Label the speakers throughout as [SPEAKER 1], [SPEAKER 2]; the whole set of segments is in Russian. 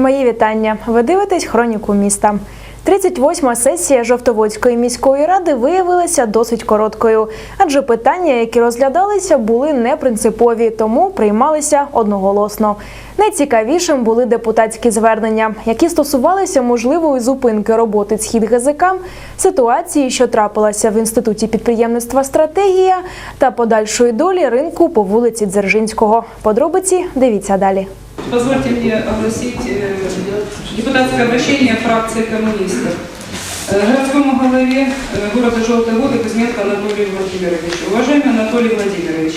[SPEAKER 1] Мої вітання. Ви дивитесь хроніку міста. 38-ма сесія Жовтоводської міської ради виявилася досить короткою, адже питання, які розглядалися, були непринципові, тому приймалися одноголосно. Найцікавішим були депутатські звернення, які стосувалися можливої зупинки роботи «Схід ГЗК, ситуації, що трапилася в інституті підприємництва стратегія та подальшої долі ринку по вулиці Дзержинського. Подробиці дивіться далі.
[SPEAKER 2] Позвольте мне огласить э, депутатское обращение фракции коммунистов. Э, Городскому главе э, города Желтой Воды Кузьменко Анатолию Владимировичу. Уважаемый Анатолий Владимирович,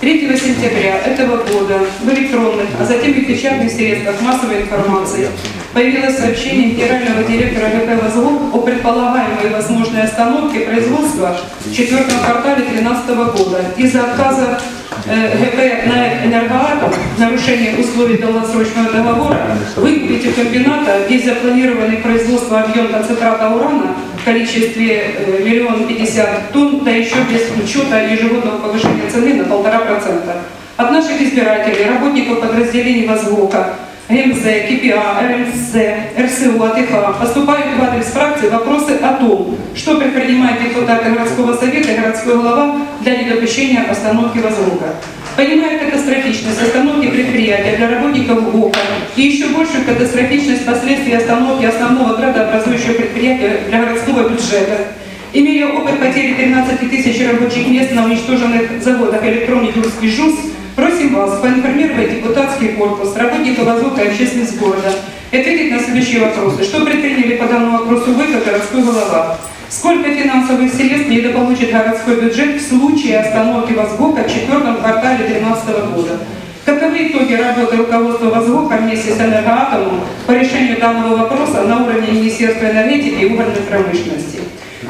[SPEAKER 2] 3 сентября этого года в электронных, а затем и в печатных средствах массовой информации появилось сообщение генерального директора ГП «Возлог» о предполагаемой возможной остановке производства в четвертом квартале 2013 года из-за отказа э, ГП на энергоатом нарушение условий долгосрочного договора выкупить у комбината весь запланированный производство объем концентрата урана в количестве э, миллион пятьдесят тонн, да еще без учета ежегодного повышения цены на полтора процента. От наших избирателей, работников подразделений ВОЗВОКа, МЗ, КПА, РМС, РСУ, АТХ поступают в адрес фракции вопросы о том, что предпринимает депутаты городского совета и городской глава для недопущения остановки ВОЗВОКа. Понимая катастрофичность остановки предприятия для работников ГОКа и еще большую катастрофичность последствий остановки основного градообразующего предприятия для городского бюджета, имея опыт потери 13 тысяч рабочих мест на уничтоженных заводах электронный Юрский ЖУЗ, просим вас поинформировать депутатский корпус, работников ВОЗВОКа и общественность города и ответить на следующие вопросы. Что предприняли по данному вопросу вы, как городской голова? Сколько финансовых средств недополучит городской бюджет в случае остановки ВОЗГОКа в четвертом квартале 2013 года? Каковы итоги работы руководства ВОЗГОКа вместе с энергоатомом по решению данного вопроса на уровне Министерства энергетики и угольной промышленности?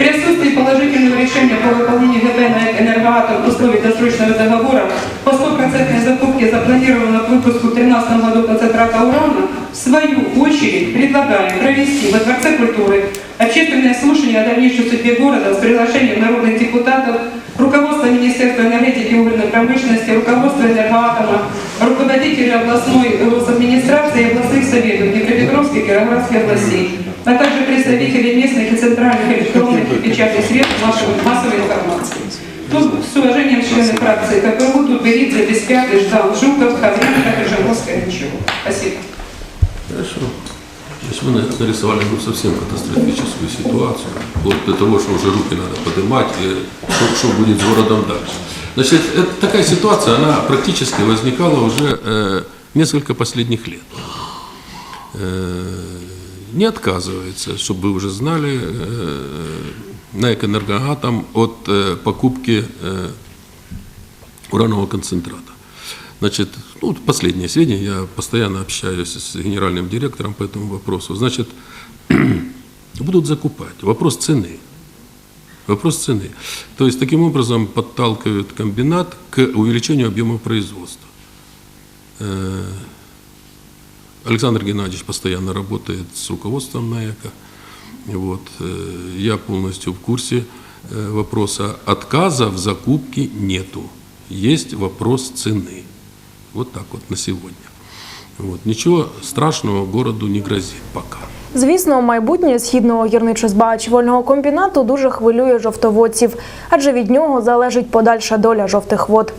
[SPEAKER 2] При отсутствии положительного решения по выполнению ГП на энергоатом условий досрочного договора по стопроцентной закупке запланированного к выпуску в 2013 году концентрата урана, в свою очередь предлагаем провести во Дворце культуры общественное слушание о дальнейшей судьбе города с приглашением народных депутатов, руководства Министерства энергетики и угольной промышленности, руководства энергоатома, руководителей областной администрации и областных советов Днепропетровской и Кировоградской областей, а также представителей местных и центральных электронных и печатных средств массовой, массовой информации. Тут с уважением члены фракции КПУ, Тутберидзе, Беспятый, Ждан, Жуков, Хавренко, Крыжановская, ничего. Спасибо.
[SPEAKER 3] Хорошо. То есть на- нарисовали ну, совсем катастрофическую ситуацию, вплоть до того, что уже руки надо поднимать, и что, что будет с городом дальше. Значит, это, такая ситуация, она практически возникала уже э, несколько последних лет. Э, не отказывается, чтобы вы уже знали, э, на Экоэнергоатом от э, покупки э, уранового концентрата. Значит, ну, последние сведения, я постоянно общаюсь с генеральным директором по этому вопросу. Значит, будут закупать. Вопрос цены. Вопрос цены. То есть, таким образом подталкивают комбинат к увеличению объема производства. Э, Александр Геннадьевич постоянно работает с руководством НАЭКа. Вот. э, Я полностью в курсе э, вопроса. Отказа в закупке нету. Есть вопрос цены. Вот так вот на сегодня. Вот. Ничего страшного городу не грозит пока.
[SPEAKER 1] Звісно, майбутнє східного гірничо-збагачувального комбінату дуже хвилює жовтоводців, адже від нього залежить подальша доля жовтих вод.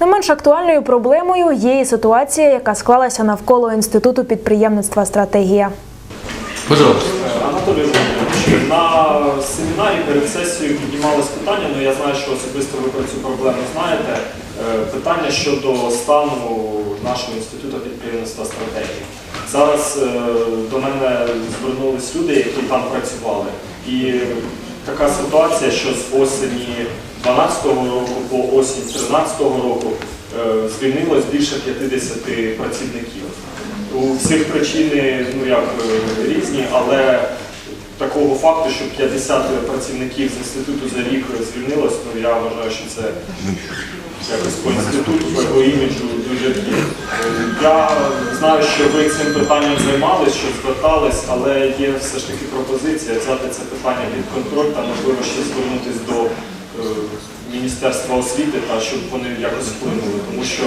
[SPEAKER 1] Не менш актуальною проблемою є і ситуація, яка склалася навколо інституту підприємництва стратегія.
[SPEAKER 3] Пожалуйста.
[SPEAKER 4] Анатолій на семінарі перед сесією піднімалось питання, ну я знаю, що особисто ви про цю проблему знаєте. е, Питання щодо стану нашого інституту підприємництва стратегії. Зараз е, до мене звернулись люди, які там працювали. І така ситуація, що з осені 2012 року по осінь 2013 року е, звільнилось більше 50 працівників. У всіх причини ну як різні, але такого факту, що 50 працівників з інституту за рік звільнилось, ну я вважаю, що це якось по інституту, по іміджу дуже є. Знаю, що ви цим питанням займались, що звертались, але є все ж таки пропозиція взяти це питання під контроль та можливо ще звернутися до е, Міністерства освіти та щоб вони якось вплинули, тому що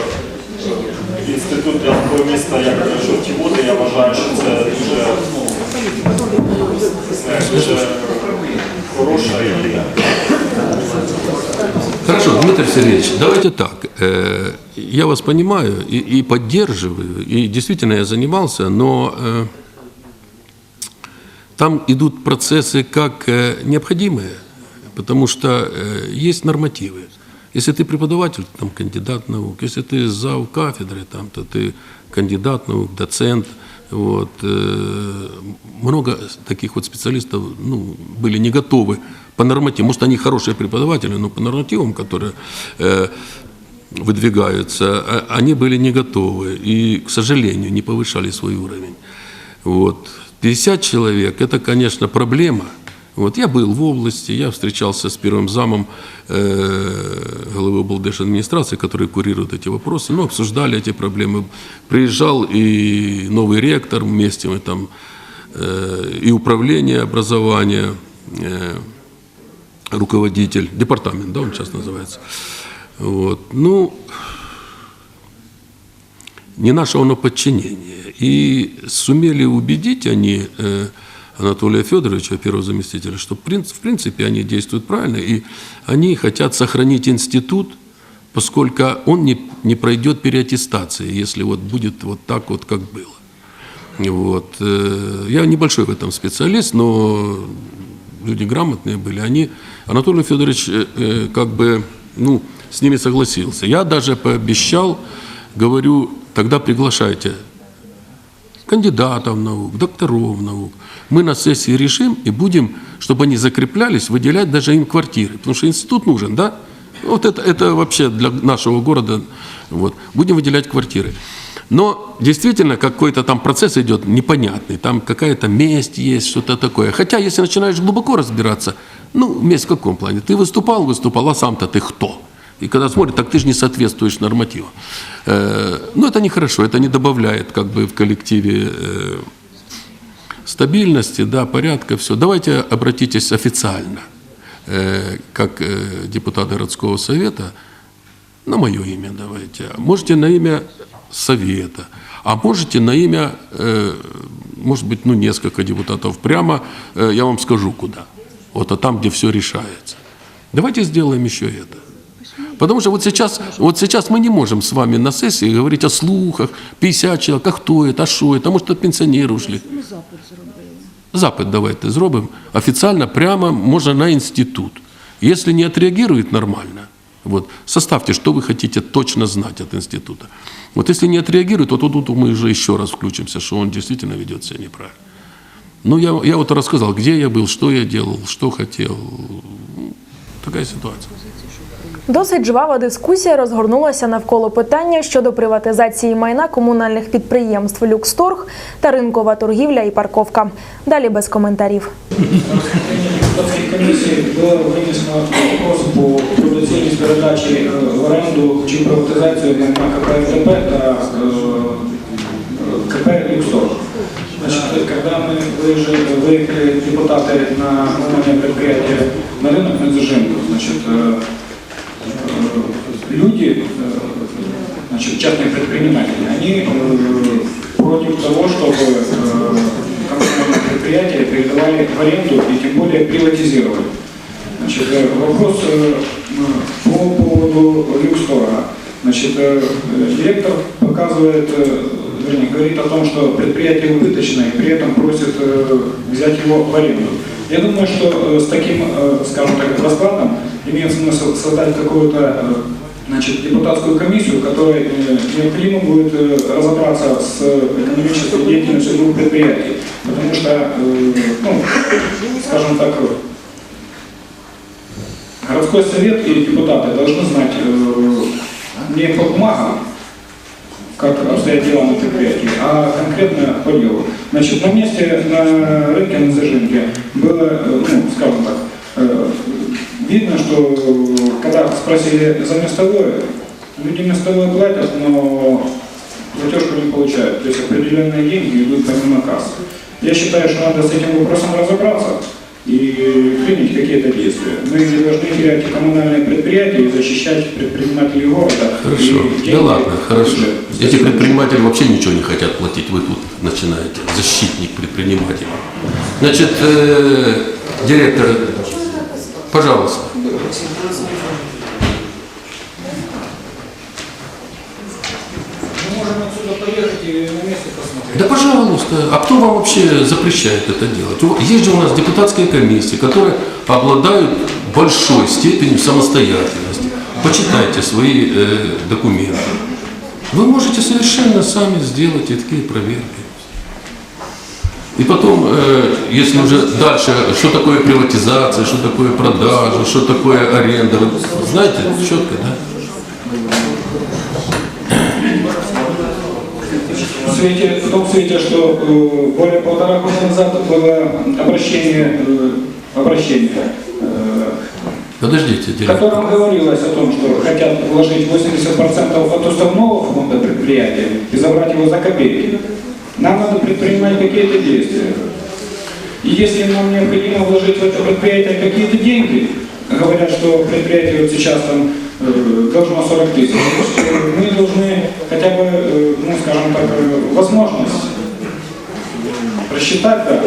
[SPEAKER 4] інститут для міста, як жовті води, я вважаю, що це дуже, е, дуже хороша і
[SPEAKER 3] Хорошо, Дмитрий Сергеевич, давайте так. Я вас понимаю и, и поддерживаю, и действительно я занимался, но э, там идут процессы как э, необходимые, потому что э, есть нормативы. Если ты преподаватель, там кандидат наук, если ты зав кафедры, там, то ты кандидат наук, доцент. Вот. э, Много таких вот специалистов ну, были не готовы по нормативам. Может, они хорошие преподаватели, но по нормативам, которые э, выдвигаются, а- они были не готовы и, к сожалению, не повышали свой уровень. Вот. 50 человек – это, конечно, проблема. Вот. Я был в области, я встречался с первым замом э, главы облдержадминистрации, который курирует эти вопросы, ну, обсуждали эти проблемы. Приезжал и новый ректор, вместе мы там, э, и управление образования, э, руководитель, департамент, да, он сейчас называется. Вот. Ну, не наше оно подчинение. И сумели убедить они э, Анатолия Федоровича, первого заместителя, что в прин- в принципе они действуют правильно, и они хотят сохранить институт, поскольку он не, не пройдет переаттестации, если вот будет вот так вот, как было. Вот. э, Я небольшой в этом специалист, но люди грамотные были. Они, Анатолий Федорович э, как бы ну, с ними согласился. Я даже пообещал, говорю, тогда приглашайте кандидатов наук, докторов наук. Мы на сессии решим и будем, чтобы они закреплялись, выделять даже им квартиры. Потому что институт нужен, да? Вот это, это вообще для нашего города. Вот. Будем выделять квартиры. Но действительно какой-то там процесс идет непонятный. Там какая-то месть есть, что-то такое. Хотя, если начинаешь глубоко разбираться, ну, месть в каком плане? Ты выступал, выступал, а сам-то ты кто? И когда смотрят, так ты же не соответствуешь нормативу. Э, ну, это нехорошо, это не добавляет как бы в коллективе э, стабильности, да, порядка, все. Давайте обратитесь официально, э, как депутат городского совета, на мое имя давайте. Можете на имя совета, а можете на имя, может быть, ну, несколько депутатов. Прямо я вам скажу, куда. Вот, а там, где все решается. Давайте сделаем еще это. Потому что вот сейчас, вот сейчас мы не можем с вами на сессии говорить о слухах, 50 человек, а хто це, а що це, а може, то пенсіонери ушли. Ми запит зробили. Запит давайте зробимо. Офіційно, прямо, може, на інститут. Если не отреагирует нормально, вот, составьте, что вы хотите точно знать от института. Вот если не отреагирует, вот тут мы уже еще раз включимся, что он действительно ведет себя неправильно. Ну, я, я вот рассказал, где я был, что я делал, что хотел. Такая ситуация.
[SPEAKER 1] Досить жвава дискусія розгорнулася навколо питання щодо приватизації майна комунальних підприємств Люксторг та ринкова торгівля і парковка. Далі без коментарів.
[SPEAKER 5] депутатской комиссии было вынесено вопрос по доцільність передачі е, в оренду чи приватизацію на КП та е, КП «Люксор». Значит, когда мы выезжали, выехали депутаты на коммунальное предприятие на рынок на зажимку, значит, э, э, люди, э, значит, частные предприниматели, они э, против того, чтобы э, коммунальные предприятия передавали в аренду и тем более приватизировали. Значит, вопрос по поводу люкстора. Значит, директор показывает, вернее, говорит о том, что предприятие убыточное и при этом просит взять его в аренду. Я думаю, что с таким, скажем так, раскладом имеет смысл создать какую-то значит, депутатскую комиссию, которой э, необходимо будет э, разобраться с экономической деятельностью двух предприятий. Потому что, э, ну, скажем так, городской совет и депутаты должны знать э, не по бумагам, как обстоят дела на предприятии, а конкретно по делу. Значит, на месте на рынке на зажимке было, э, ну, скажем так, э, видно, что когда спросили за местовое, люди местовое платят, но платежку не получают. То есть определенные деньги идут помимо кассы. Я считаю, что надо с этим вопросом разобраться и принять какие-то действия. Мы не должны терять коммунальные предприятия и защищать предпринимателей города.
[SPEAKER 3] Хорошо. Да ладно, хорошо.
[SPEAKER 5] бюджет.
[SPEAKER 3] Эти предприниматели вообще ничего не хотят платить. Вы тут начинаете. Защитник предпринимателей. Значит, э, директор, пожалуйста.
[SPEAKER 5] Мы можем отсюда поехать и на месте посмотреть.
[SPEAKER 3] Да пожалуйста, а кто вам вообще запрещает это делать? Есть же у нас депутатские комиссии, которые обладают большой степенью самостоятельности. Почитайте свои э, документы. Вы можете совершенно сами сделать и такие проверки. И потом, э, если уже дальше, что такое приватизация, что такое продажа, что такое аренда, вы знаете четко, да?
[SPEAKER 5] В, свете, в том свете, что э, более полтора года назад было обращение, э, обращение
[SPEAKER 3] Подождите,
[SPEAKER 5] в котором говорилось о том, что хотят вложить 80% от уставного фонда предприятия и забрать его за копейки. Нам надо предпринимать какие-то действия. И если нам необходимо вложить в это предприятие какие-то деньги, говорят, что предприятие вот сейчас там э, должно 40 тысяч, мы должны хотя бы, э, ну скажем так, э, возможность просчитать, да,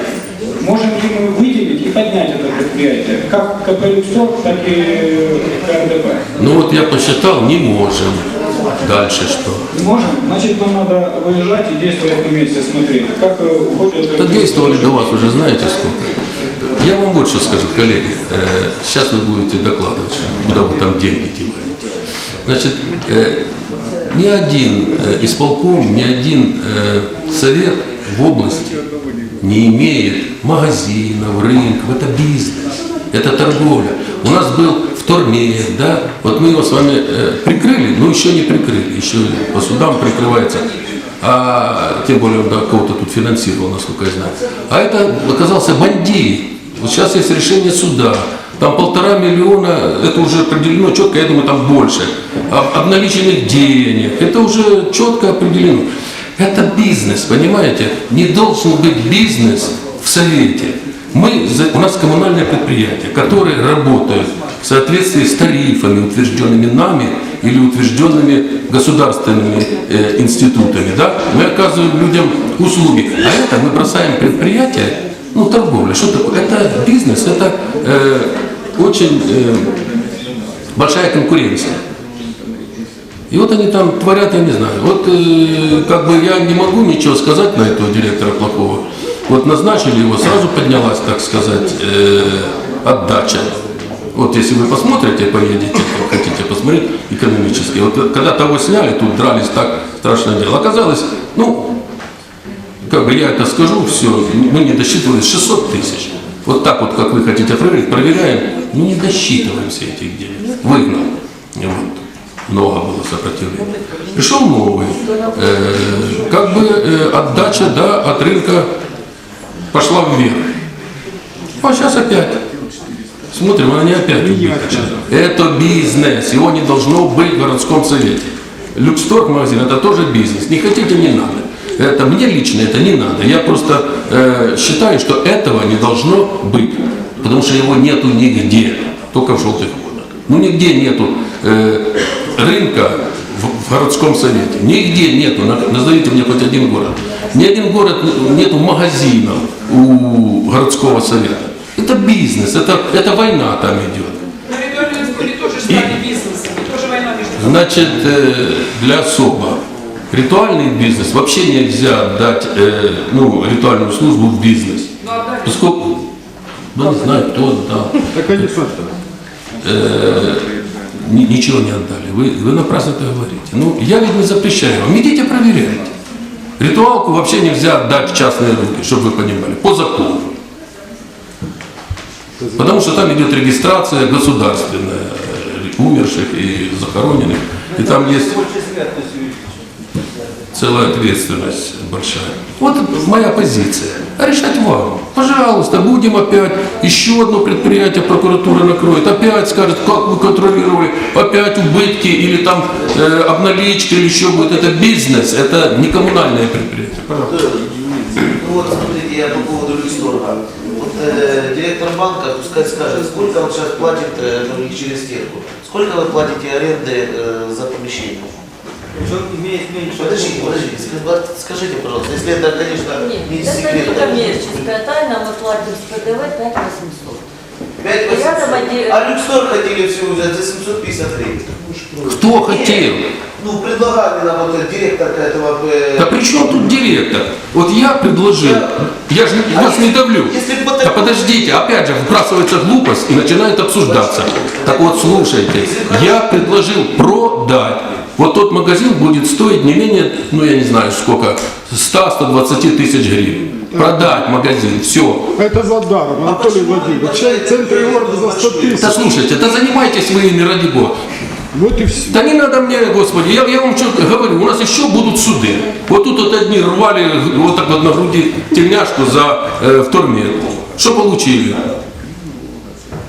[SPEAKER 5] можем ли мы выделить и поднять это предприятие, как КП так и КНДП.
[SPEAKER 3] Ну вот я посчитал, не можем. Дальше что?
[SPEAKER 5] Можем, значит, нам надо выезжать и действовать вместе, смотреть, как э, уходят...
[SPEAKER 3] Да действовали до вас уже знаете сколько. Я вам вот что скажу, коллеги. Э, сейчас вы будете докладывать, куда вы там деньги деваете. Значит, э, ни один э, исполком, ни один э, совет в области не имеет магазинов, рынков. Это бизнес, это торговля. У нас был втормет, да, вот мы его с вами э, прикрыли, но еще не прикрыли, еще по судам прикрывается а тем более он да, кого-то тут финансировал, насколько я знаю. А это оказался бандит. Вот сейчас есть решение суда. Там полтора миллиона, это уже определено четко, я думаю, там больше. Об- Обналиченных денег, это уже четко определено. Это бизнес, понимаете? Не должен быть бизнес в Совете. Мы, у нас коммунальное предприятие, которые работают в соответствии с тарифами, утвержденными нами или утвержденными государственными э, институтами. Да? Мы оказываем людям услуги. А это мы бросаем предприятие, ну, торговля. Что такое? Это бизнес, это э, очень э, большая конкуренция. И вот они там творят, я не знаю. Вот э, как бы я не могу ничего сказать на этого директора плохого. Вот назначили его, сразу поднялась, так сказать, э, отдача. Вот если вы посмотрите, поедете, хотите посмотреть экономически. Вот когда того сняли, тут дрались так страшное дело. Оказалось, ну, как бы я это скажу, все, мы не досчитывали 600 тысяч. Вот так вот, как вы хотите проверить, проверяем, мы не досчитываем все этих денег. Выгнал. Вот. Много было сопротивления. Пришел новый. Э, как бы э, отдача да, от рынка пошла вверх. А сейчас опять. Смотрим, они опять убыточны. Это бизнес, его не должно быть в городском совете. Люксторг магазин это тоже бизнес. Не хотите, не надо. Это мне лично это не надо. Я просто э, считаю, что этого не должно быть. Потому что его нету нигде, только в желтых водах. Ну нигде нету э, рынка в, в городском совете. Нигде нету. На- Назовите мне хоть один город. Ни один город нету магазинов у городского совета. Это бизнес, это, это война там идет.
[SPEAKER 2] И тоже война между
[SPEAKER 3] Значит, э, для особо ритуальный бизнес вообще нельзя отдать э, ну, ритуальную службу в бизнес.
[SPEAKER 2] Ну.
[SPEAKER 3] Поскольку, ну, не знаю, кто отдал.
[SPEAKER 6] Так они что
[SPEAKER 3] Э, ни- ничего не отдали. Вы, вы напрасно это говорите. Ну, я ведь не запрещаю вам. Идите проверяйте. Ритуалку вообще нельзя отдать в частные руки, чтобы вы понимали, по закону. Потому что там идет регистрация государственная э, умерших и захороненных. И там есть целая ответственность большая. Вот моя позиция. А решать вам. Пожалуйста, будем опять. Еще одно предприятие прокуратура накроет. Опять скажет, как вы контролировали. Опять убытки или там э, обналичка или еще будет. Это бизнес, это не коммунальное предприятие. Пожалуйста.
[SPEAKER 7] Ну вот смотрите, я по поводу Люксторга. Э, директор банка пускай скажет, сколько он сейчас платит, э, ну через стенку, сколько вы платите аренды э, за помещение? Подождите, подождите, ска- вот скажите, пожалуйста, если это, конечно, не
[SPEAKER 6] Нет, это не
[SPEAKER 7] секрет.
[SPEAKER 6] коммерческая тайна, мы платим с ПДВ 5800.
[SPEAKER 7] 5
[SPEAKER 6] Рядом отдел-
[SPEAKER 7] А Люкстор хотели всего взять за 750 гривен.
[SPEAKER 3] Кто хотел?
[SPEAKER 7] Ну, предлагали нам вот директорка этого... э,
[SPEAKER 3] Да при чем тут директор? Вот я предложил, я же вас не давлю.
[SPEAKER 7] Если бы вот
[SPEAKER 3] Да
[SPEAKER 7] так-
[SPEAKER 3] подождите, опять же вбрасывается глупость и начинает обсуждаться. Так вот, слушайте, я предложил продать. Вот тот магазин будет стоить не менее, ну я не знаю сколько, 100-120 тысяч гривен. Продать магазин, все.
[SPEAKER 8] Это за даром, Анатолий Владимирович. В центре города за 100 тысяч.
[SPEAKER 3] Да слушайте, да занимайтесь вы ими ради бога.
[SPEAKER 8] Вот и все.
[SPEAKER 3] Да не надо мне, Господи, я, я вам что говорю, у нас еще будут суды. Вот тут вот одни рвали вот так вот на груди тельняшку за э, втормет. Что получили?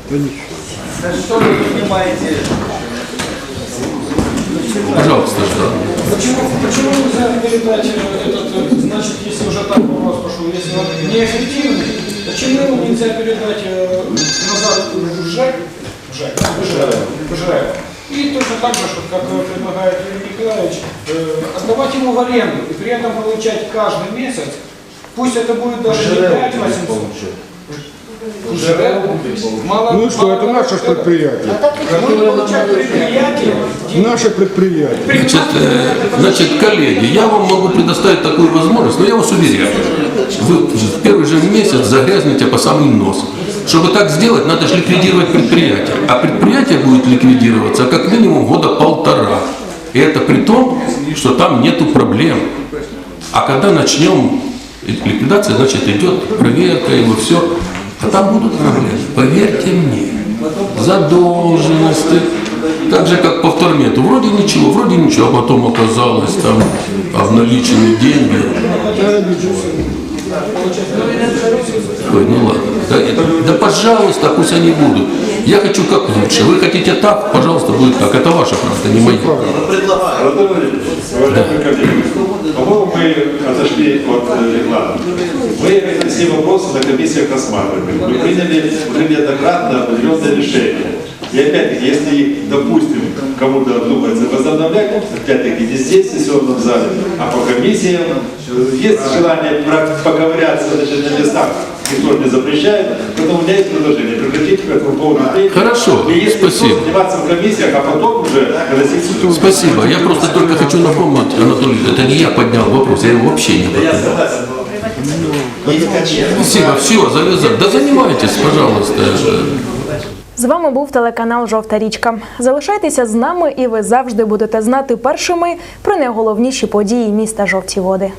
[SPEAKER 7] Что вы понимаете?
[SPEAKER 3] Пожалуйста, что?
[SPEAKER 5] Почему, почему нельзя передать э, этот, э, значит, если уже так вопрос пошел, если он неэффективный, почему нельзя передать э, назад в ЖЭК, в ЖЭК, в ЖЭК, в ЖЭК, и точно так же, что, как предлагает Юрий Николаевич, отдавать ему в аренду и при этом получать каждый месяц, пусть это будет даже не 5 800, ЖЭК, мало,
[SPEAKER 8] Ну и что, это наше
[SPEAKER 5] что-
[SPEAKER 8] предприятие. Наше предприятие.
[SPEAKER 3] Значит, э, значит, коллеги, я вам могу предоставить такую возможность, но я вас уверяю, вы в первый же месяц загрязнете по самый нос. Чтобы так сделать, надо же ликвидировать предприятие. А предприятие будет ликвидироваться как минимум года полтора. И это при том, что там нету проблем. А когда начнем ликвидация, значит идет проверка его, все. Там будут проблемы, поверьте мне. Задолженности. Так же, как по втормету. Вроде ничего, вроде ничего, а потом оказалось там обналиченные деньги. Ой, ну ладно. Да, да, пожалуйста, пусть они будут. Я хочу как лучше. Вы хотите так, пожалуйста, будет так. Это ваше право, не
[SPEAKER 9] Владимирович, уважаемые коллеги, по-моему, мы отошли от э, регламента. Мы эти все вопросы на комиссиях рассматривали. Мы приняли уже неоднократно определенные решения. И опять-таки, если, допустим, кому-то думается возобновлять, опять-таки, не здесь, в сессионном зале, а по комиссиям, э, есть желание поковыряться на местах, никто не запрещает, поэтому у меня есть предложение прекратить по этому поводу деятельность.
[SPEAKER 3] Хорошо,
[SPEAKER 9] И если
[SPEAKER 3] спасибо.
[SPEAKER 9] кто заниматься в комиссиях, а потом уже выносить в суд.
[SPEAKER 3] Спасибо. Я просто только хочу напомнить, Анатолий, это не я поднял вопрос, я его вообще не поднял. Спасибо, все, завязать. Да занимайтесь, пожалуйста.
[SPEAKER 1] З вами був телеканал Жовта річка. Залишайтеся з нами, і ви завжди будете знати першими про найголовніші події міста Жовті Води.